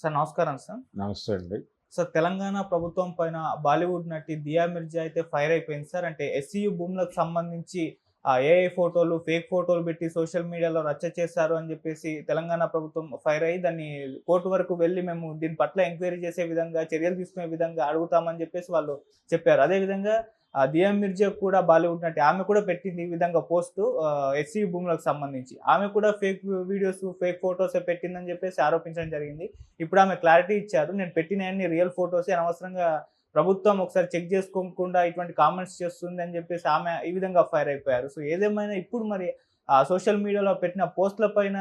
Sir నమస్కారం sir. నమస్తే అండి. సార్ తెలంగాణ ప్రభుత్వం పైన బాలీవుడ్ నటి దియా మిర్జా అయితే ఫైర్ అయిపోయింది సార్. అంటే ఎస్సీయు భూములకు సంబంధించి ఆ ఏఐ ఫోటోలు ఫేక్ ఫోటోలు పెట్టి సోషల్ మీడియాలో రచ్చ చేశారు అని చెప్పేసి తెలంగాణ ప్రభుత్వం ఫైర్ అయ్యి దాన్ని కోర్టు వరకు వెళ్ళి మేము దీని పట్ల ఎంక్వైరీ చేసే విధంగా చర్యలు తీసుకునే విధంగా అడుగుతామని చెప్పేసి వాళ్ళు చెప్పారు. అదే విధంగా ఆ దియా మిర్జా కూడా బాలీవుడ్ నటి ఆమె కూడా పెట్టింది ఈ విధంగా పోస్ట్ ఎస్సీ భూములకు సంబంధించి. ఆమె కూడా ఫేక్ వీడియోస్ ఫేక్ ఫోటోస్ పెట్టిందని చెప్పేసి ఆరోపించడం జరిగింది. ఇప్పుడు ఆమె క్లారిటీ ఇచ్చారు. నేను పెట్టిన అన్ని రియల్ ఫోటోస్ అనవసరంగా ప్రభుత్వం ఒకసారి చెక్ చేసుకోకుండా ఇటువంటి కామెంట్స్ చేస్తుంది అని చెప్పేసి ఆమె ఈ విధంగా ఫైర్ అయిపోయారు. సో ఏదేమైనా ఇప్పుడు మరి సోషల్ మీడియాలో పెట్టిన పోస్టుల పైన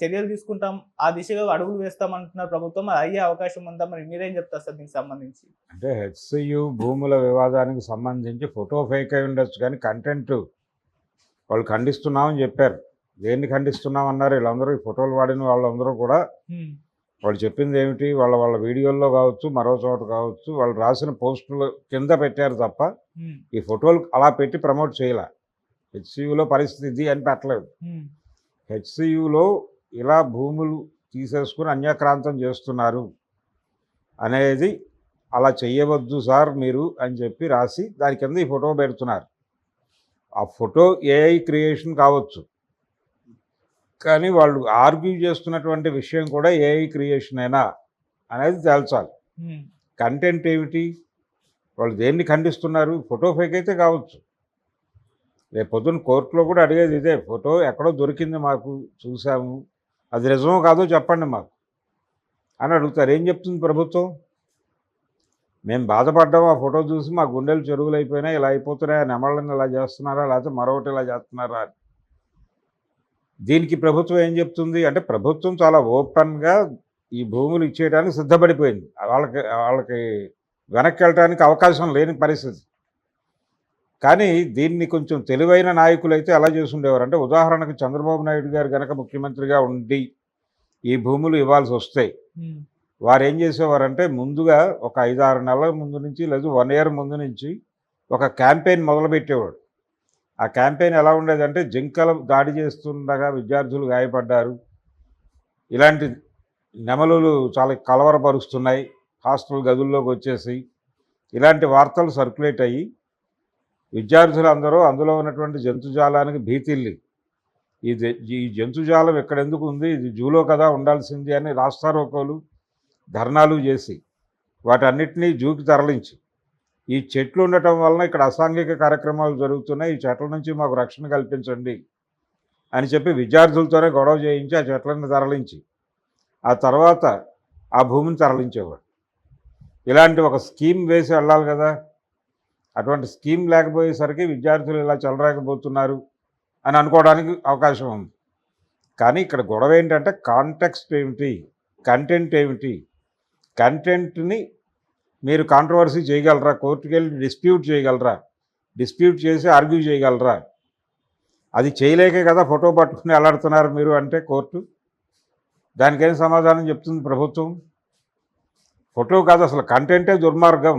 చర్యలు తీసుకుంటాం ఆ దిశగా అడుగులు వేస్తాం అంటున్నారు ప్రభుత్వం. అది అయ్యే అవకాశం ఉందా? మరి మీరేం చెప్తారు సార్ దీనికి సంబంధించి? అంటే హెచ్సియు భూముల వివాదానికి సంబంధించి ఫోటో ఫేక్ అయి ఉండొచ్చు కానీ కంటెంట్ వాళ్ళు ఖండిస్తున్నామని చెప్పారు. దేన్ని ఖండిస్తున్నాం అన్నారు? వీళ్ళందరూ ఈ ఫోటోలు వాడిన వాళ్ళందరూ కూడా. వాళ్ళు చెప్పింది ఏమిటి? వాళ్ళ వాళ్ళ వీడియోల్లో కావచ్చు మరో చోట కావచ్చు వాళ్ళు రాసిన పోస్టులు కింద పెట్టారు తప్ప. ఈ ఫోటోలు అలా పెట్టి ప్రమోట్ చేయలే. హెచ్సియులో పరిస్థితి ఇది అని పెట్టలేదు. హెచ్సియులో ఇలా భూములు తీసేసుకుని అన్యక్రాంతం చేస్తున్నారు అనేది అలా చెయ్యవద్దు సార్ మీరు అని చెప్పి రాసి దాని కింద ఈ ఫోటో పెడుతున్నారు. ఆ ఫోటో ఏఐ క్రియేషన్ కావచ్చు. కానీ వాళ్ళు ఆర్గ్యూ చేస్తున్నటువంటి విషయం కూడా ఏఐ క్రియేషనేనా అనేది తేల్చాలి. కంటెంట్ ఏమిటి? వాళ్ళు దేన్ని ఖండిస్తున్నారు? ఫోటో ఫేక్ అయితే కావచ్చు. రేపు పొద్దున్న కోర్టులో కూడా అడిగేది ఇదే ఫోటో ఎక్కడో దొరికింది మాకు చూసాము అది నిజమో కాదో చెప్పండి మాకు. అని అడుగుతారు. ఏం చెప్తుంది ప్రభుత్వం? మేము బాధపడ్డాం ఆ ఫోటో చూసి మా గుండెలు చెరువులు అయిపోయినాయి ఇలా అయిపోతున్నాయా నెమళ్ళని ఇలా చేస్తున్నారా లేకపోతే మరొకటి ఇలా చేస్తున్నారా అని. దీనికి ప్రభుత్వం ఏం చెప్తుంది? అంటే ప్రభుత్వం చాలా ఓపెన్గా ఈ భూములు ఇచ్చేయడానికి సిద్ధపడిపోయింది. వాళ్ళకి వాళ్ళకి వెనక్కి వెళ్ళడానికి అవకాశం లేని పరిస్థితి. కానీ దీన్ని కొంచెం తెలివైన నాయకులు అయితే ఎలా చేసుండేవారు? అంటే ఉదాహరణకు చంద్రబాబు నాయుడు గారు గనక ముఖ్యమంత్రిగా ఉండి ఈ భూములు ఇవ్వాల్సి వస్తాయి. వారు ఏం చేసేవారంటే ముందుగా ఒక ఐదారు నెలల ముందు నుంచి లేదు వన్ ఇయర్ ముందు నుంచి ఒక క్యాంపెయిన్ మొదలుపెట్టేవాడు. ఆ క్యాంపెయిన్ ఎలా ఉండేదంటే జింకలు దాడి చేస్తుండగా విద్యార్థులు గాయపడ్డారు. ఇలాంటి నెమలులు చాలా కలవరపరుస్తున్నాయి. హాస్టల్ గదుల్లోకి వచ్చేసి ఇలాంటి వార్తలు సర్క్యులేట్ అయ్యి విద్యార్థులందరూ అందులో ఉన్నటువంటి జంతుజాలానికి భీతిల్లి. ఇది ఈ జంతుజాలం ఎక్కడెందుకు ఉంది? ఇది జూలో కదా ఉండాల్సింది అని రాస్తారోకోలు ధర్నాలు చేసి వాటన్నిటినీ జూకి తరలించి ఈ చెట్లు ఉండటం వలన ఇక్కడ అసాంఘిక కార్యక్రమాలు జరుగుతున్నాయి ఈ చెట్ల నుంచి మాకు రక్షణ కల్పించండి అని చెప్పి విద్యార్థులతోనే గొడవ చేయించి ఆ చెట్లను తరలించి ఆ తర్వాత ఆ భూమిని తరలించేవాడు. ఇలాంటి ఒక స్కీమ్ వేసి వెళ్ళాలి కదా. అటువంటి స్కీమ్ లేకపోయేసరికి విద్యార్థులు ఇలా చెలరాకపోతున్నారు అని అనుకోవడానికి అవకాశం ఉంది. కానీ ఇక్కడ గొడవ ఏంటంటే కాంటెక్స్ట్ ఏమిటి? కంటెంట్ ఏమిటి? కంటెంట్ని మీరు కాంట్రవర్సీ చేయగలరా? కోర్టుకి వెళ్ళి డిస్ప్యూట్ చేయగలరా? డిస్ప్యూట్ చేసి ఆర్గ్యూ చేయగలరా? అది చేయలేకే కదా ఫోటో పట్టుకుని అలాడుతున్నారు మీరు అంటే కోర్టు. దానికేం సమాధానం చెప్తుంది ప్రభుత్వం? ఫోటో కాదు అసలు కంటెంటే దుర్మార్గం.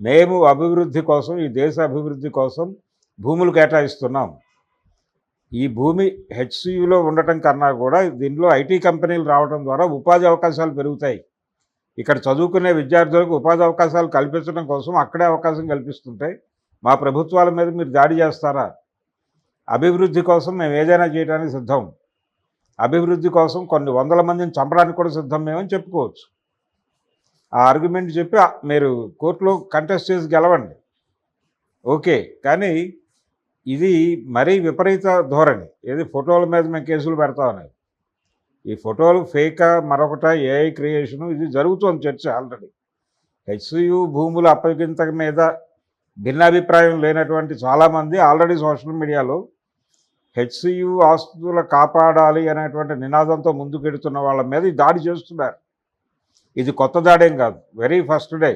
మేము అభివృద్ధి కోసం ఈ దేశ అభివృద్ధి కోసం భూములు కేటాయిస్తున్నాం. ఈ భూమి హెచ్సియులో ఉండటం కన్నా కూడా దీనిలో ఐటీ కంపెనీలు రావడం ద్వారా ఉపాధి అవకాశాలు పెరుగుతాయి. ఇక్కడ చదువుకునే విద్యార్థులకు ఉపాధి అవకాశాలు కల్పించడం కోసం అక్కడే అవకాశం కల్పిస్తుంటే మా ప్రభుత్వాల మీద మీరు దాడి చేస్తారా? అభివృద్ధి కోసం మేము ఏదైనా చేయడానికి సిద్ధం. అభివృద్ధి కోసం కొన్ని వందల మందిని చంపడానికి కూడా సిద్ధం మేమని చెప్పుకోవచ్చు. ఆ ఆర్గ్యుమెంట్ చెప్పి మీరు కోర్టులో కంటెస్ట్ చేసి గెలవండి. ఓకే కానీ ఇది మరీ విపరీత ధోరణి. ఏది ఫోటోల మీద మేము కేసులు పెడతామని ఈ ఫోటోలు ఫేకా మరొకట ఏఐ క్రియేషను ఇది జరుగుతోంది చర్చ ఆల్రెడీ హెచ్సియు భూముల అప్పగింత మీద భిన్నాభిప్రాయం లేనటువంటి చాలామంది ఆల్రెడీ సోషల్ మీడియాలో హెచ్సియు ఆస్తుల కాపాడాలి అనేటువంటి నినాదంతో ముందుకెడుతున్న వాళ్ళ మీద ఈ దాడి చేస్తున్నారు. ఇది కొత్త దాడేం కాదు. వెరీ ఫస్ట్ డే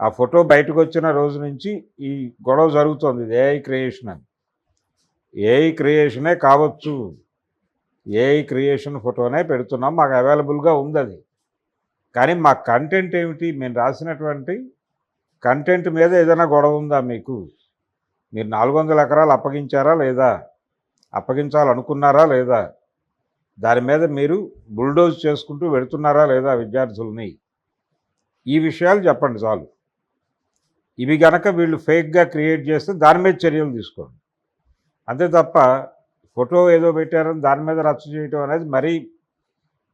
ఆ ఫోటో బయటకు వచ్చిన రోజు నుంచి ఈ గొడవ జరుగుతోంది. ఇది ఏఐ క్రియేషన్ అని. ఏఐ క్రియేషనే కావచ్చు. ఏఐ క్రియేషన్ ఫోటోనే పెడుతున్నాం. మాకు అవైలబుల్గా ఉంది అది. కానీ మా కంటెంట్ ఏమిటి? మేము రాసినటువంటి కంటెంట్ మీద ఏదైనా గొడవ ఉందా మీకు? మీరు నాలుగు వందల ఎకరాలు అప్పగించారా లేదా? అప్పగించాలనుకున్నారా లేదా? దాని మీద మీరు బుల్డోజ్ చేసుకుంటూ వెళుతున్నారా లేదా విద్యార్థులని? ఈ విషయాలు చెప్పండి చాలు. ఇవి గనక వీళ్ళు ఫేక్గా క్రియేట్ చేస్తే దాని మీద చర్యలు తీసుకోండి. అంతే తప్ప ఫోటో ఏదో పెట్టారని దాని మీద రచ్చ చేయటం అనేది మరీ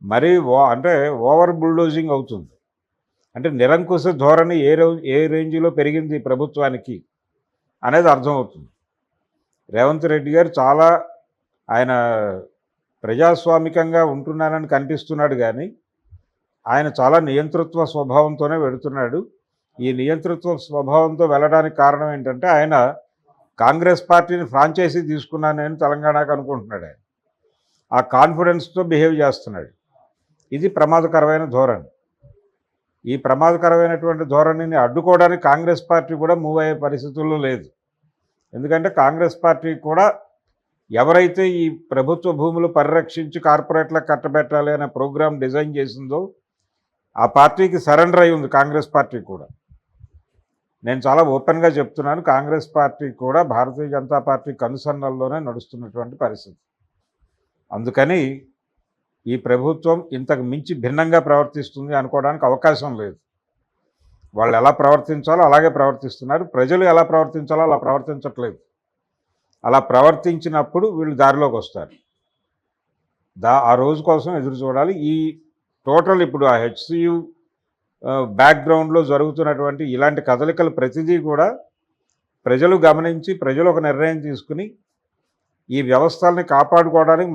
మరీ ఓ అంటే ఓవర్ బుల్డోజింగ్ అవుతుంది. అంటే నిరంకుశ ధోరణి ఏ ఏ రేంజ్లో పెరిగింది ప్రభుత్వానికి అనేది అర్థమవుతుంది. రేవంత్ రెడ్డి గారు చాలా ఆయన ప్రజాస్వామికంగా ఉంటున్నానని కనిపిస్తున్నాడు కానీ ఆయన చాలా నియంతృత్వ స్వభావంతోనే వెళుతున్నాడు. ఈ నియంతృత్వ స్వభావంతో వెళ్ళడానికి కారణం ఏంటంటే ఆయన కాంగ్రెస్ పార్టీని ఫ్రాంచైజీ తీసుకున్నానని తెలంగాణకు అనుకుంటున్నాడు ఆయన. ఆ కాన్ఫిడెన్స్తో బిహేవ్ చేస్తున్నాడు. ఇది ప్రమాదకరమైన ధోరణి. ఈ ప్రమాదకరమైనటువంటి ధోరణిని అడ్డుకోవడానికి కాంగ్రెస్ పార్టీ కూడా మూవ్ అయ్యే పరిస్థితుల్లో లేదు. ఎందుకంటే కాంగ్రెస్ పార్టీ కూడా ఎవరైతే ఈ ప్రభుత్వ భూములు పరిరక్షించి కార్పొరేట్లకు కట్టబెట్టాలి అనే ప్రోగ్రాం డిజైన్ చేసిందో ఆ పార్టీకి సరెండర్ అయి ఉంది కాంగ్రెస్ పార్టీ కూడా. నేను చాలా ఓపెన్గా చెప్తున్నాను కాంగ్రెస్ పార్టీ కూడా భారతీయ జనతా పార్టీ కనుసన్నల్లోనే నడుస్తున్నటువంటి పరిస్థితి. అందుకని ఈ ప్రభుత్వం ఇంతకు మించి భిన్నంగా ప్రవర్తిస్తుంది అనుకోవడానికి అవకాశం లేదు. వాళ్ళు ఎలా ప్రవర్తించాలో అలాగే ప్రవర్తిస్తున్నారు ప్రజలు ఎలా ప్రవర్తించాలో అలా ప్రవర్తించట్లేదు. అలా ప్రవర్తించినప్పుడు వీళ్ళు దారిలోకి వస్తారు. దా ఆ రోజు కోసం ఎదురు చూడాలి. ఈ టోటల్ ఇప్పుడు ఆ హెచ్సియు బ్యాక్గ్రౌండ్లో జరుగుతున్నటువంటి ఇలాంటి కదలికలు ప్రతిదీ కూడా ప్రజలు గమనించి ప్రజలు ఒక నిర్ణయం తీసుకుని ఈ వ్యవస్థల్ని కాపాడుకోవడానికి